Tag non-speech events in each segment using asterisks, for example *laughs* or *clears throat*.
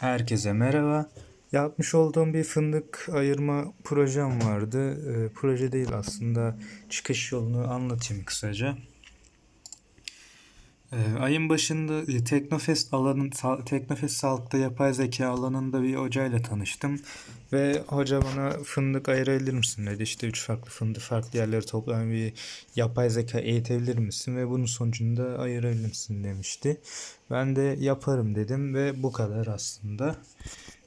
Herkese merhaba. Yapmış olduğum bir fındık ayırma projem vardı. Ee, proje değil aslında çıkış yolunu anlatayım kısaca. Ee, ayın başında e, Teknofest alanın Teknofest Sağlık'ta yapay zeka alanında bir hocayla tanıştım ve hoca bana fındık ayırabilir misin dedi. İşte üç farklı fındık farklı yerleri toplayan bir yapay zeka eğitebilir misin ve bunun sonucunda ayırabilir misin demişti. Ben de yaparım dedim ve bu kadar aslında.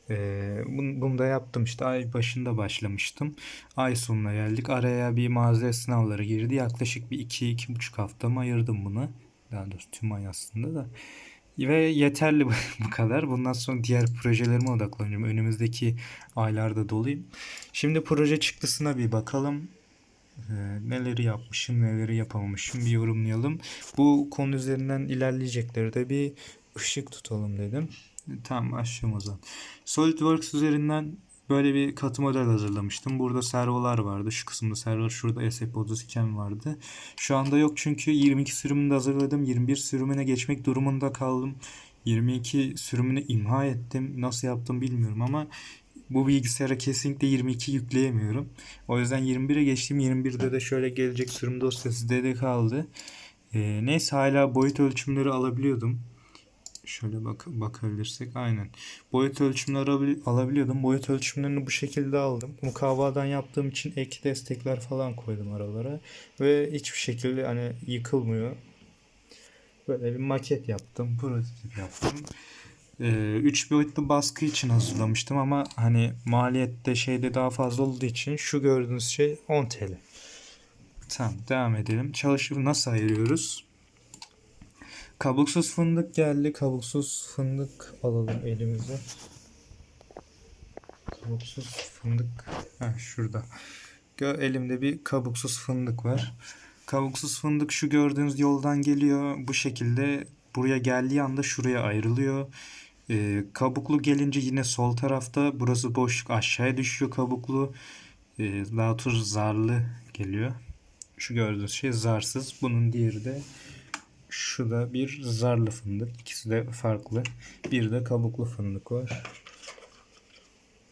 Ee, bunu, bunu da yaptım işte ay başında başlamıştım. Ay sonuna geldik. Araya bir mazeret sınavları girdi. Yaklaşık bir iki, iki buçuk haftamı ayırdım bunu. Daha doğrusu tüm ay aslında da. Ve yeterli *laughs* bu kadar. Bundan sonra diğer projelerime odaklanacağım. Önümüzdeki aylarda doluyum. Şimdi proje çıktısına bir bakalım. Ee, neleri yapmışım, neleri yapamamışım bir yorumlayalım. Bu konu üzerinden ilerleyecekleri de bir ışık tutalım dedim. Tamam başlayalım o zaman. SolidWorks üzerinden böyle bir katı model hazırlamıştım. Burada servolar vardı. Şu kısımda servo, şurada SF32 vardı. Şu anda yok çünkü 22 sürümünü de hazırladım. 21 sürümüne geçmek durumunda kaldım. 22 sürümünü imha ettim. Nasıl yaptım bilmiyorum ama bu bilgisayara kesinlikle 22 yükleyemiyorum. O yüzden 21'e geçtim. 21'de de şöyle gelecek sürüm dosyası DD kaldı. Ee, neyse hala boyut ölçümleri alabiliyordum. Şöyle bak bakabilirsek aynen. Boyut ölçümleri alabil- alabiliyordum. Boyut ölçümlerini bu şekilde aldım. Mukavvadan yaptığım için ek destekler falan koydum aralara. Ve hiçbir şekilde hani yıkılmıyor. Böyle bir maket yaptım. Prototip yaptım. 3 boyutlu baskı için hazırlamıştım ama hani maliyette şeyde daha fazla olduğu için şu gördüğünüz şey 10 TL. Tamam devam edelim. Çalışımı nasıl ayırıyoruz? Kabuksuz fındık geldi. Kabuksuz fındık alalım elimize. Kabuksuz fındık. Ha şurada. Gö elimde bir kabuksuz fındık var. Kabuksuz fındık şu gördüğünüz yoldan geliyor. Bu şekilde buraya geldiği anda şuraya ayrılıyor. Ee, kabuklu gelince yine sol tarafta. Burası boşluk aşağıya düşüyor kabuklu. Ee, daha doğrusu zarlı geliyor. Şu gördüğünüz şey zarsız. Bunun diğeri de şu da bir zarlı fındık. İkisi de farklı. Bir de kabuklu fındık var.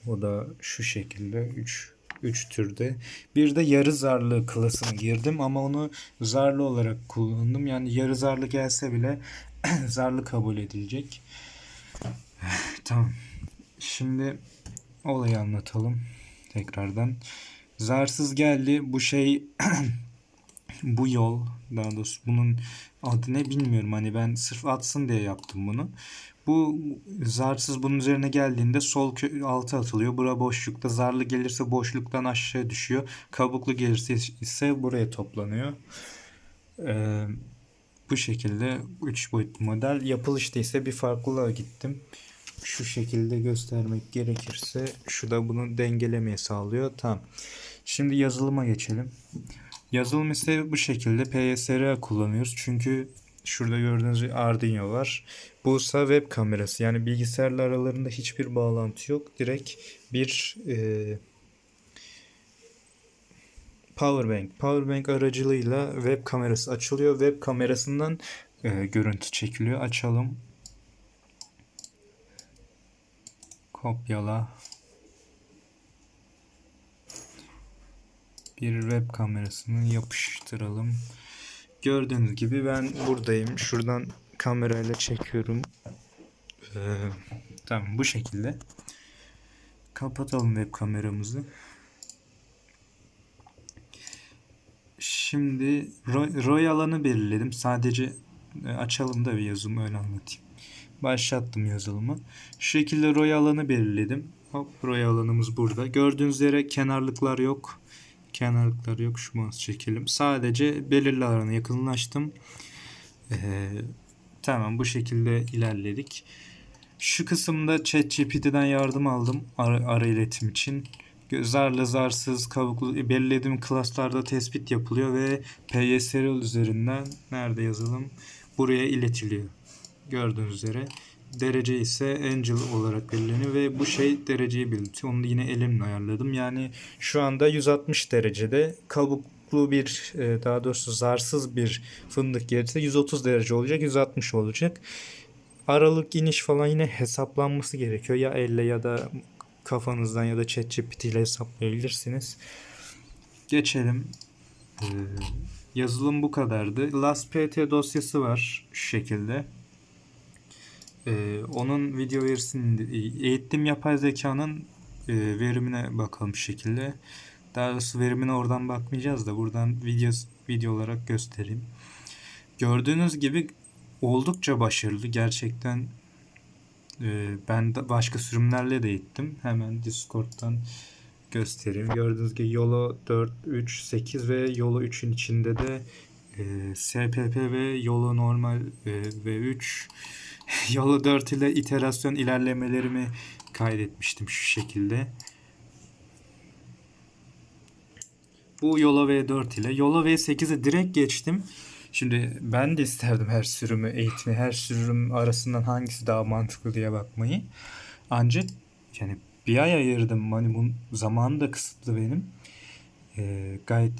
O da şu şekilde 3 3 türde. Bir de yarı zarlı klasını girdim ama onu zarlı olarak kullandım. Yani yarı zarlı gelse bile *clears throat* zarlı kabul edilecek. *sighs* Tamam. Şimdi olayı anlatalım tekrardan. Zarsız geldi. Bu şey *clears throat* bu yol daha doğrusu bunun adı ne bilmiyorum. Hani ben sırf atsın diye yaptım bunu. Bu zarsız bunun üzerine geldiğinde sol altı atılıyor. Bura boşlukta. Zarlı gelirse boşluktan aşağı düşüyor. Kabuklu gelirse ise buraya toplanıyor. Ee, bu şekilde 3 boyutlu model. Yapılışta ise bir farklılığa gittim. Şu şekilde göstermek gerekirse şu da bunu dengelemeye sağlıyor. Tamam. Şimdi yazılıma geçelim. Yazılım ise bu şekilde PSR kullanıyoruz. Çünkü şurada gördüğünüz Arduino var. Bu ise web kamerası. Yani bilgisayarla aralarında hiçbir bağlantı yok. Direkt bir e, powerbank. Powerbank aracılığıyla web kamerası açılıyor. Web kamerasından e, görüntü çekiliyor. Açalım. Kopyala. Bir web kamerasını yapıştıralım. Gördüğünüz gibi ben buradayım. Şuradan kamerayla çekiyorum. Ee, tamam bu şekilde. Kapatalım web kameramızı. Şimdi roy, alanı belirledim. Sadece e, açalım da bir yazımı öyle anlatayım. Başlattım yazılımı. Şu şekilde roy alanı belirledim. Hop roy alanımız burada. Gördüğünüz yere kenarlıklar yok kenarlıkları yok. Şu mouse çekelim. Sadece belirli alana yakınlaştım. Ee, tamam bu şekilde ilerledik. Şu kısımda ChatGPT'den yardım aldım ara, ara iletim için. Zarlı zarsız kabuklu belirlediğim klaslarda tespit yapılıyor ve PYSRL üzerinden nerede yazalım buraya iletiliyor. Gördüğünüz üzere. Derece ise Angel olarak belirleniyor ve bu şey dereceyi belirtiyor. Onu yine elimle ayarladım. Yani şu anda 160 derecede kabuklu bir e, daha doğrusu zarsız bir fındık gelirse 130 derece olacak 160 olacak. aralık iniş falan yine hesaplanması gerekiyor. Ya elle ya da kafanızdan ya da ChatGPT ile hesaplayabilirsiniz. Geçelim. Ee, yazılım bu kadardı. LastPT dosyası var şu şekilde. Ee, onun video verisini e, eğittim yapay zekanın e, verimine bakalım şu şekilde. Daha doğrusu verimine oradan bakmayacağız da buradan video, video olarak göstereyim. Gördüğünüz gibi oldukça başarılı. Gerçekten e, ben de başka sürümlerle de eğittim. Hemen Discord'dan göstereyim. Gördüğünüz gibi Yolo 4, 3, 8 ve Yolo 3'ün içinde de e, SPP ve Yolo normal e, V3 *laughs* yolu 4 ile iterasyon ilerlemelerimi kaydetmiştim şu şekilde. Bu yola V4 ile. Yola V8'e direkt geçtim. Şimdi ben de isterdim her sürümü eğitimi, her sürüm arasından hangisi daha mantıklı diye bakmayı. Ancak yani bir ay ayırdım. Hani bunun zamanı da kısıtlı benim. Ee, gayet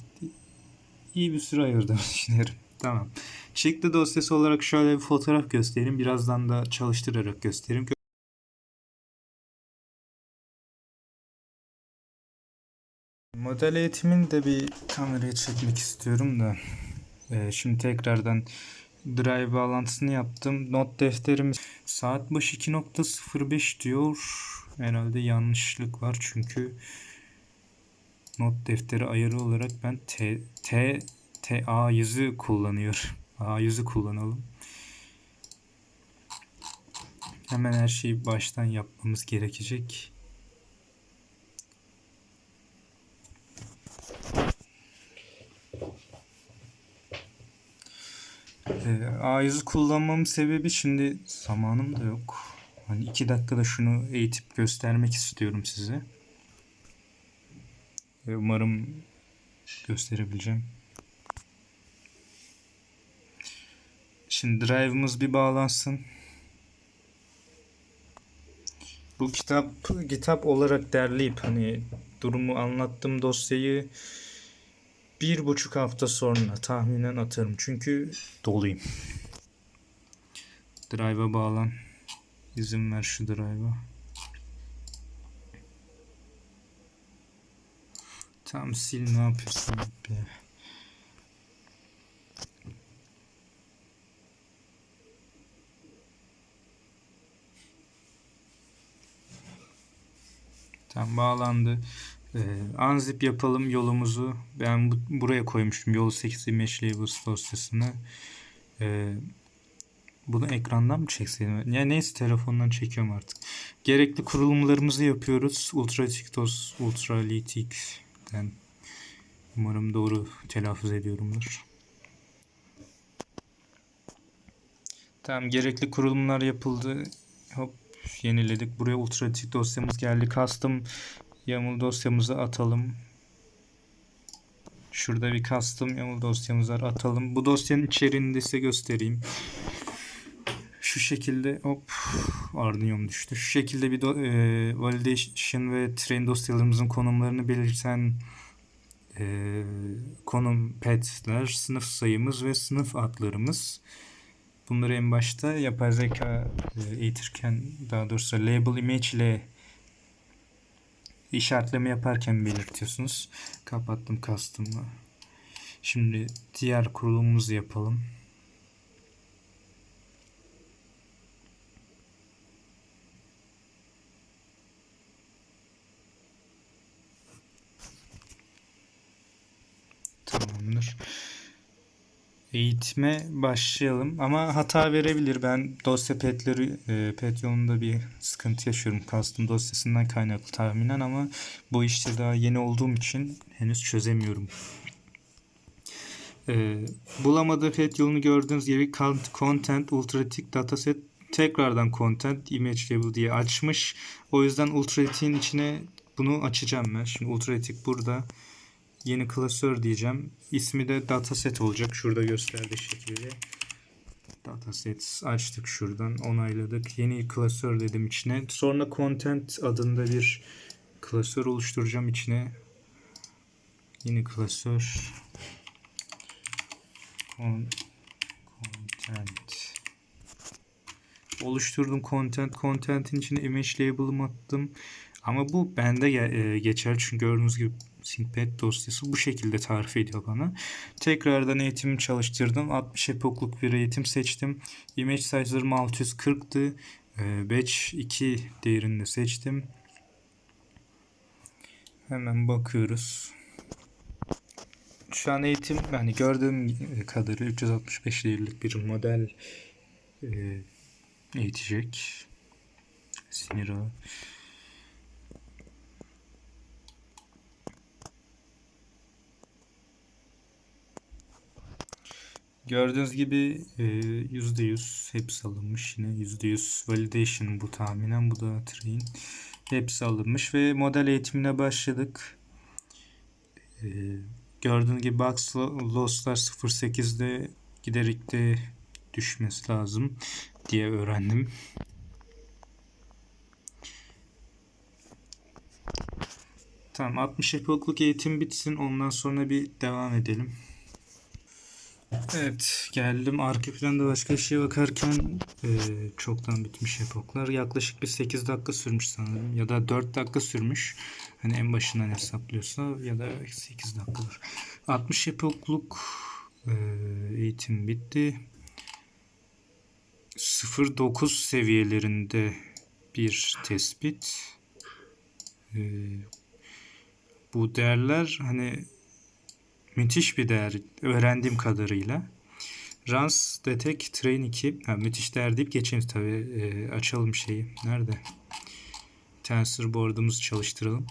iyi bir süre ayırdım *laughs* düşünüyorum. Tamam. Çıktı dosyası olarak şöyle bir fotoğraf göstereyim. Birazdan da çalıştırarak göstereyim. Model eğitimini de bir kameraya çekmek istiyorum da. Ee, şimdi tekrardan drive bağlantısını yaptım. Not defterim saat başı 2.05 diyor. Herhalde yanlışlık var çünkü not defteri ayarı olarak ben T, T, T A yüzü kullanıyorum. A yüzü kullanalım. Hemen her şeyi baştan yapmamız gerekecek. Ee, A100'ü kullanmamın sebebi şimdi zamanım da yok. Hani iki dakikada şunu eğitip göstermek istiyorum size. Ve umarım gösterebileceğim. Şimdi drive'ımız bir bağlansın. Bu kitap kitap olarak derleyip hani durumu anlattığım dosyayı bir buçuk hafta sonra tahminen atarım. Çünkü doluyum. Drive'a bağlan. İzin ver şu drive'a. Tam sil ne yapıyorsun be. Tam bağlandı. Ee, unzip yapalım yolumuzu. Ben bu, buraya koymuştum yolu 8 image labels dosyasını. Ee, bunu ekrandan mı çekseydim? Ya neyse telefondan çekiyorum artık. Gerekli kurulumlarımızı yapıyoruz. Ultralitik Ultralitik'ten umarım doğru telaffuz ediyorumdur. Tamam gerekli kurulumlar yapıldı. Hop yeniledik. Buraya ultralitik dosyamız geldi. Custom YAML dosyamızı atalım. Şurada bir custom YAML dosyamız var. Atalım. Bu dosyanın içeriğini de size göstereyim. Şu şekilde hop Arduino'm düştü. Şu şekilde bir do, e, validation ve train dosyalarımızın konumlarını belirten e, konum petler, sınıf sayımız ve sınıf adlarımız. Bunları en başta yapay zeka e, eğitirken daha doğrusu label image ile işaretleme yaparken belirtiyorsunuz. Kapattım custom'ı. Şimdi diğer kurulumumuzu yapalım. Tamamdır. Eğitime başlayalım ama hata verebilir. Ben dosya petleri e, pet yolunda bir sıkıntı yaşıyorum custom dosyasından kaynaklı tahminen ama bu işte daha yeni olduğum için henüz çözemiyorum. E, bulamadığı pet yolunu gördüğünüz gibi content ultratik dataset tekrardan content image label diye açmış. O yüzden ultratikin içine bunu açacağım ben. Şimdi ultratik burada yeni klasör diyeceğim. İsmi de dataset olacak. Şurada gösterdiği şekilde. Dataset açtık şuradan onayladık. Yeni klasör dedim içine. Sonra content adında bir klasör oluşturacağım içine. Yeni klasör. Con content oluşturdum content. Content'in içine image label'ımı attım. Ama bu bende e, geçer çünkü gördüğünüz gibi ThinkPad dosyası bu şekilde tarif ediyor bana. Tekrardan eğitimimi çalıştırdım. 60 epokluk bir eğitim seçtim. Image size'larım 640'tı. E, batch 2 değerinde seçtim. Hemen bakıyoruz. Şu an eğitim yani gördüğüm kadarıyla 365 değerlik bir model e, eğitecek. Sinir Gördüğünüz gibi e, %100 hepsi alınmış. Yine %100 validation bu tahminen. Bu da train. Hepsi alınmış ve model eğitimine başladık. E, gördüğünüz gibi box loss'lar 0.8'de giderek de düşmesi lazım diye öğrendim. Tamam 60 epokluk eğitim bitsin ondan sonra bir devam edelim. Evet geldim arka planda başka bir şeye bakarken e, çoktan bitmiş epoklar. Yaklaşık bir 8 dakika sürmüş sanırım ya da 4 dakika sürmüş. Hani en başından hesaplıyorsa ya da 8 dakikadır. 60 epokluk e, eğitim bitti. 0.9 seviyelerinde bir tespit. E, bu değerler hani müthiş bir değer öğrendiğim kadarıyla. Rans Detect Train 2 ha, müthiş değer deyip geçeyim tabi e, açalım şeyi. Nerede? Tensor board'umuzu çalıştıralım.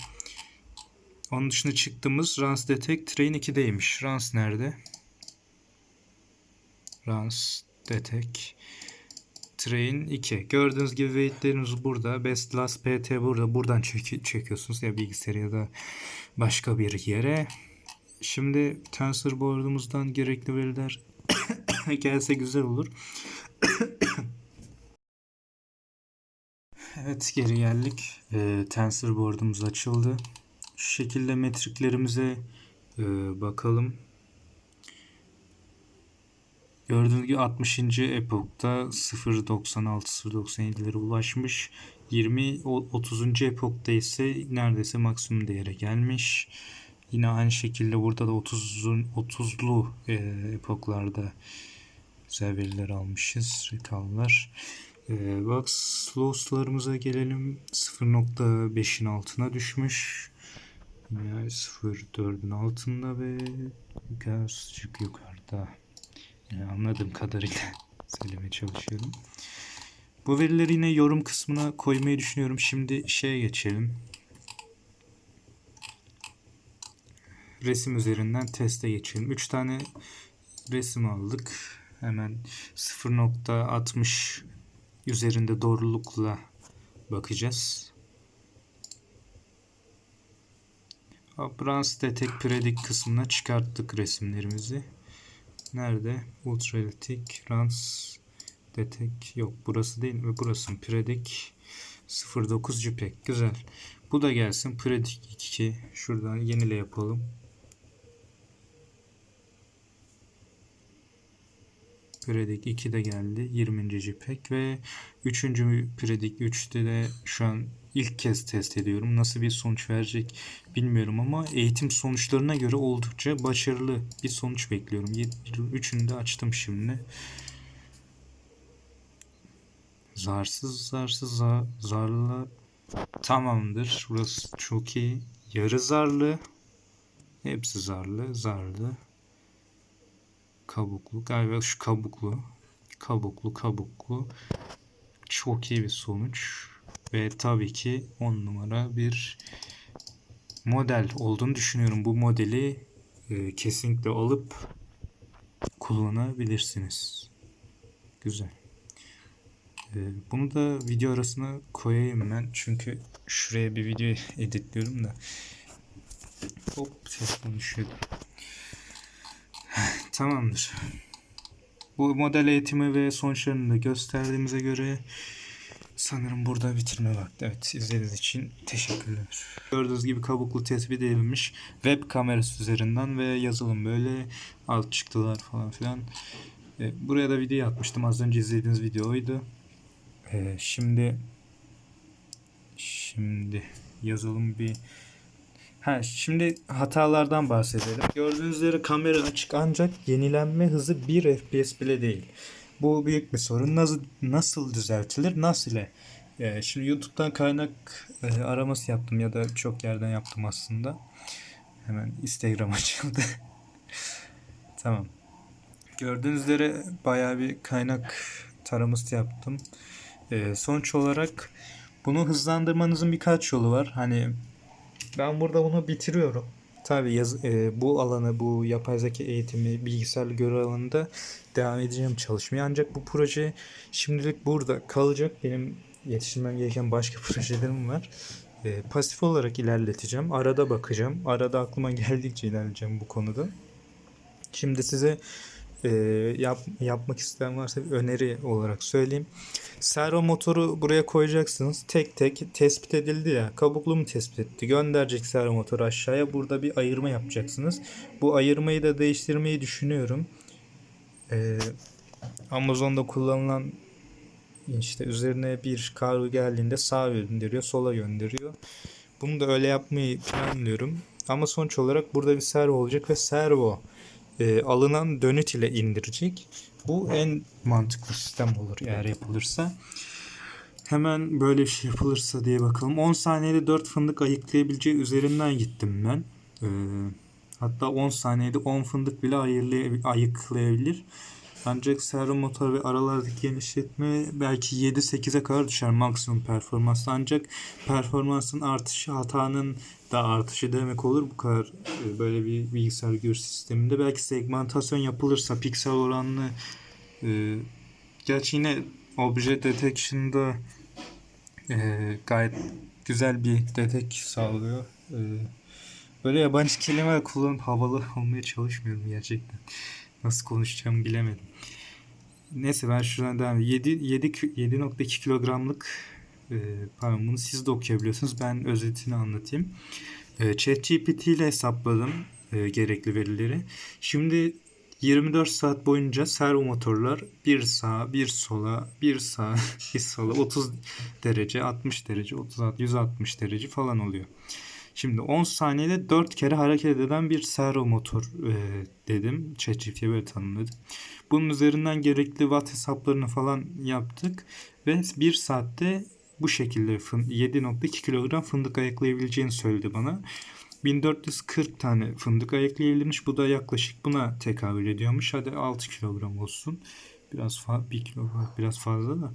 Onun dışında çıktığımız Rans Detect Train 2'deymiş. Rans nerede? Rans Detect Train 2. Gördüğünüz gibi weight'leriniz burada. Best Last PT burada. Buradan çek çekiyorsunuz ya bilgisayara ya da başka bir yere. Şimdi tensor board'umuzdan gerekli veriler *coughs* gelse güzel olur. *coughs* evet geri geldik. E, tensor board'umuz açıldı. Şu şekilde metriklerimize e, bakalım. Gördüğünüz gibi 60. epokta 0.96-0.97'lere ulaşmış. 20-30. epokta ise neredeyse maksimum değere gelmiş. Yine aynı şekilde burada da 30'un 30'lu e, epoklarda güzel veriler almışız. Recall'lar. E, box loss'larımıza gelelim. 0.5'in altına düşmüş. Yine 0.4'ün altında ve birazcık yukarıda. Yani anladığım kadarıyla *laughs* söylemeye çalışıyorum. Bu verileri yine yorum kısmına koymayı düşünüyorum. Şimdi şeye geçelim. Resim üzerinden teste geçelim. 3 tane resim aldık. Hemen 0.60 üzerinde doğrulukla bakacağız. Brans Detect Predict kısmına çıkarttık resimlerimizi. Nerede? Ultralitic Rans Detect yok burası değil mi? Burası Predict 09 JPEG. Güzel. Bu da gelsin. Predict 2. Şuradan yenile yapalım. Predik 2 de geldi. 20. JPEG ve 3. Predik 3'te de şu an ilk kez test ediyorum. Nasıl bir sonuç verecek bilmiyorum ama eğitim sonuçlarına göre oldukça başarılı bir sonuç bekliyorum. Üçünü de açtım şimdi. Zarsız zarsız zar, zarlı tamamdır. Burası çok iyi. Yarı zarlı. Hepsi zarlı. Zarlı kabuklu. Galiba şu kabuklu. Kabuklu kabuklu. Çok iyi bir sonuç. Ve tabii ki 10 numara bir model olduğunu düşünüyorum. Bu modeli e, kesinlikle alıp kullanabilirsiniz. Güzel. E, bunu da video arasına koyayım ben. Çünkü şuraya bir video *laughs* editliyorum da. Hop telefon düşüyordu. Tamamdır. Bu model eğitimi ve sonuçlarını da gösterdiğimize göre sanırım burada bitirme vakti. Evet izlediğiniz için teşekkürler. Gördüğünüz gibi kabuklu tespit edilmiş web kamerası üzerinden ve yazılım böyle alt çıktılar falan filan. E, buraya da video atmıştım. Az önce izlediğiniz video oydu. Ee, şimdi şimdi yazalım bir Ha, şimdi hatalardan bahsedelim. Gördüğünüz üzere kamera açık ancak yenilenme hızı 1 FPS bile değil. Bu büyük bir sorun. Nasıl nasıl düzeltilir? Nasıl ile? Ee, şimdi YouTube'dan kaynak e, araması yaptım ya da çok yerden yaptım aslında. Hemen Instagram *laughs* açıldı. tamam. Gördüğünüz üzere bayağı bir kaynak taraması yaptım. Ee, sonuç olarak bunu hızlandırmanızın birkaç yolu var. Hani ben burada bunu bitiriyorum. Tabii yaz, e, bu alanı, bu yapay zeka eğitimi, bilgisayarlı görev alanında devam edeceğim çalışmaya. Ancak bu proje şimdilik burada kalacak. Benim yetiştirmem gereken başka *laughs* projelerim var. E, pasif olarak ilerleteceğim. Arada bakacağım. Arada aklıma *laughs* geldikçe ilerleyeceğim bu konuda. Şimdi size e, yap, yapmak isteyen varsa bir öneri olarak söyleyeyim. Servo motoru buraya koyacaksınız. Tek tek tespit edildi ya. Kabuklu mu tespit etti? Gönderecek servo motoru aşağıya. Burada bir ayırma yapacaksınız. Bu ayırmayı da değiştirmeyi düşünüyorum. Ee, Amazon'da kullanılan işte üzerine bir kargo geldiğinde sağa gönderiyor, sola gönderiyor. Bunu da öyle yapmayı planlıyorum. Ama sonuç olarak burada bir servo olacak ve servo e, alınan dönüt ile indirecek. Bu en mantıklı sistem olur eğer yapılırsa. Hemen böyle bir şey yapılırsa diye bakalım. 10 saniyede 4 fındık ayıklayabileceği üzerinden gittim ben. Ee, hatta 10 saniyede 10 fındık bile ayırlay- ayıklayabilir. Ancak servo motor ve aralardaki genişletme belki 7-8'e kadar düşer maksimum performans. Ancak performansın artışı hatanın da artışı demek olur bu kadar e, böyle bir bilgisayar görüş sisteminde. Belki segmentasyon yapılırsa piksel oranlı e, gerçi yine obje detection'da e, gayet güzel bir detek sağlıyor. E, böyle yabancı kelime kullanıp havalı olmaya çalışmıyorum gerçekten. Nasıl konuşacağımı bilemedim. Neyse ben şuradan devam edeyim. 7, 7, 7.2 kilogramlık e, pardon bunu siz de okuyabiliyorsunuz. Ben özetini anlatayım. E, ChatGPT ile hesapladım e, gerekli verileri. Şimdi 24 saat boyunca servo motorlar bir sağa, bir sola, bir sağa, *laughs* bir sola 30 derece, 60 derece, 30 160 derece falan oluyor. Şimdi 10 saniyede 4 kere hareket eden bir servo motor e, dedim. ChatGPT'ye böyle tanımladım. Bunun üzerinden gerekli watt hesaplarını falan yaptık. Ve 1 saatte bu şekilde 7.2 kilogram fındık ayıklayabileceğini söyledi bana. 1440 tane fındık ayıklayabilirmiş. Bu da yaklaşık buna tekabül ediyormuş. Hadi 6 kilogram olsun. Biraz fa 1 kilogram biraz fazla da.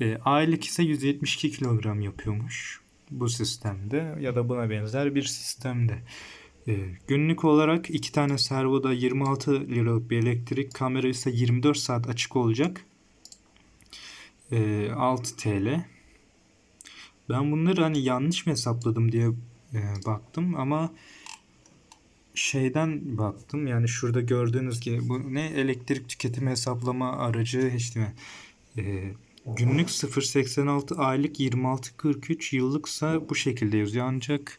E, aylık ise 172 kilogram yapıyormuş bu sistemde ya da buna benzer bir sistemde. E, günlük olarak iki tane servoda 26 liralık bir elektrik, kamera ise 24 saat açık olacak. E, 6 TL. Ben bunları hani yanlış mı hesapladım diye e, baktım ama şeyden baktım yani şurada gördüğünüz gibi bu ne elektrik tüketimi hesaplama aracı işte e, günlük 0.86 aylık 26.43 yıllıksa bu şekilde yazıyor ancak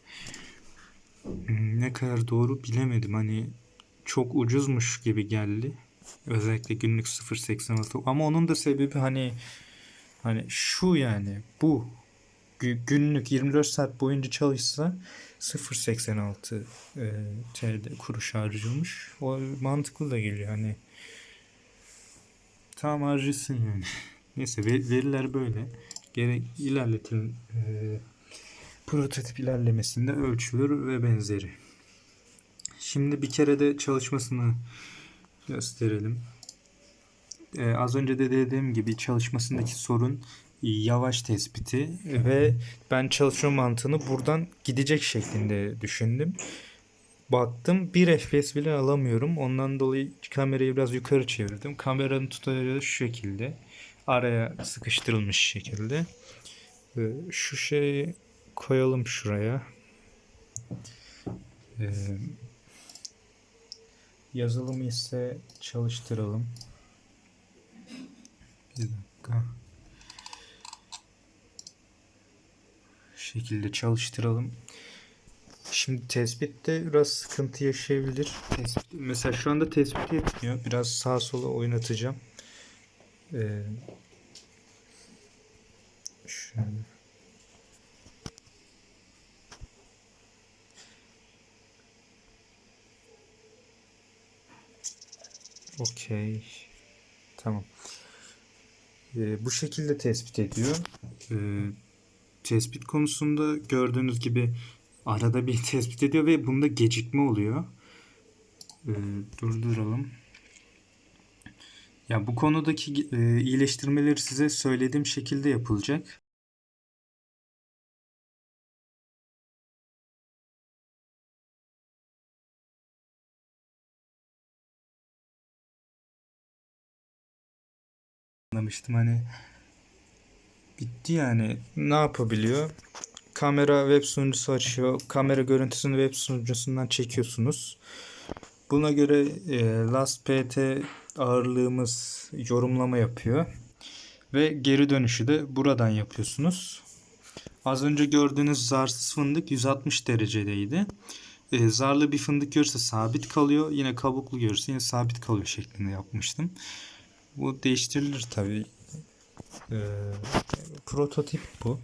hmm, ne kadar doğru bilemedim hani çok ucuzmuş gibi geldi özellikle günlük 0.86 ama onun da sebebi hani hani şu yani bu günlük 24 saat boyunca çalışsa 0.86 e, TL kuruş harcıyormuş. O mantıklı da geliyor hani. Tam harcısın yani. Neyse veriler böyle. Gerek ilerletin e, prototip ilerlemesinde ölçülür ve benzeri. Şimdi bir kere de çalışmasını gösterelim. Ee, az önce de dediğim gibi çalışmasındaki sorun yavaş tespiti ve ben çalışma mantığını buradan gidecek şeklinde düşündüm. Baktım 1 FPS bile alamıyorum. Ondan dolayı kamerayı biraz yukarı çevirdim. Kameranın tutarı şu şekilde. Araya sıkıştırılmış şekilde. Şu şeyi koyalım şuraya. Ee, yazılımı ise çalıştıralım. Bir dakika. şekilde çalıştıralım. Şimdi tespitte biraz sıkıntı yaşayabilir. Tespit, mesela şu anda tespit etmiyor. Biraz sağa sola oynatacağım. Ee, Şöyle. Okey. Tamam. Ee, bu şekilde tespit ediyor. Ee, tespit konusunda gördüğünüz gibi arada bir *laughs* tespit ediyor ve bunda gecikme oluyor. Ee, durduralım. Ya bu konudaki e, iyileştirmeleri size söylediğim şekilde yapılacak. Anlamıştım hani bitti yani ne yapabiliyor? Kamera web sunucusu açıyor. Kamera görüntüsünü web sunucusundan çekiyorsunuz. Buna göre e, LastPT ağırlığımız yorumlama yapıyor. Ve geri dönüşü de buradan yapıyorsunuz. Az önce gördüğünüz zarsız fındık 160 derecedeydi. E, zarlı bir fındık görürse sabit kalıyor. Yine kabuklu görürse yine sabit kalıyor şeklinde yapmıştım. Bu değiştirilir tabii. E, prototip bu.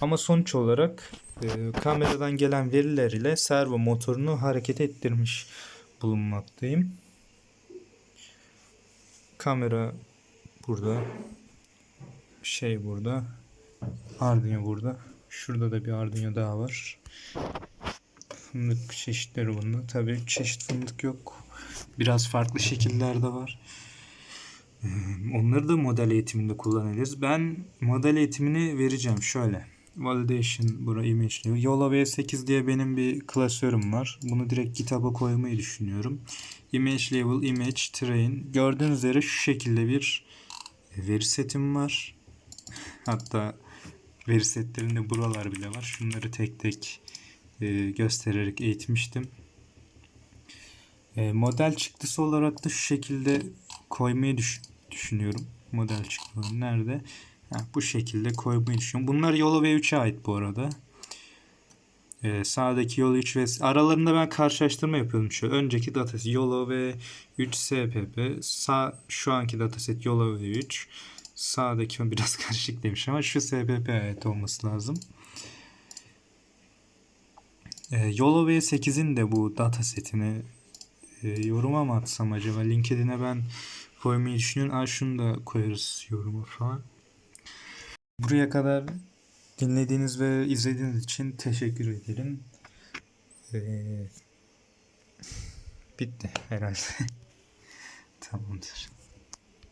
Ama sonuç olarak e, kameradan gelen veriler ile servo motorunu hareket ettirmiş bulunmaktayım. Kamera burada. Şey burada. Arduino burada. Şurada da bir Arduino daha var. Fındık çeşitleri bunda. Tabii çeşit fındık yok. Biraz farklı şekillerde var. Onları da model eğitiminde kullanabiliriz. Ben model eğitimini vereceğim şöyle. Validation, bura level. Yola V8 diye benim bir klasörüm var. Bunu direkt kitaba koymayı düşünüyorum. Image level, image, train. Gördüğünüz üzere şu şekilde bir veri setim var. *laughs* Hatta veri setlerinde buralar bile var. Şunları tek tek göstererek eğitmiştim. Model çıktısı olarak da şu şekilde koymayı düş- düşünüyorum. Model çıktıları nerede? Ha, bu şekilde koymayı düşünüyorum. Bunlar Yolo V3'e ait bu arada. Ee, sağdaki Yolo 3 ve aralarında ben karşılaştırma yapıyorum şu. Önceki dataset Yolo V3 SPP. Sağ şu anki dataset Yolo V3. Sağdaki *laughs* biraz karışık demiş ama şu SPP ait olması lazım. Ee, Yolo V8'in de bu datasetini e, yoruma mı atsam acaba? LinkedIn'e ben koymayı düşünüyorum. Aa, şunu da koyarız yoruma falan. Buraya kadar dinlediğiniz ve izlediğiniz için teşekkür ederim. Ee, bitti herhalde. *laughs* Tamamdır.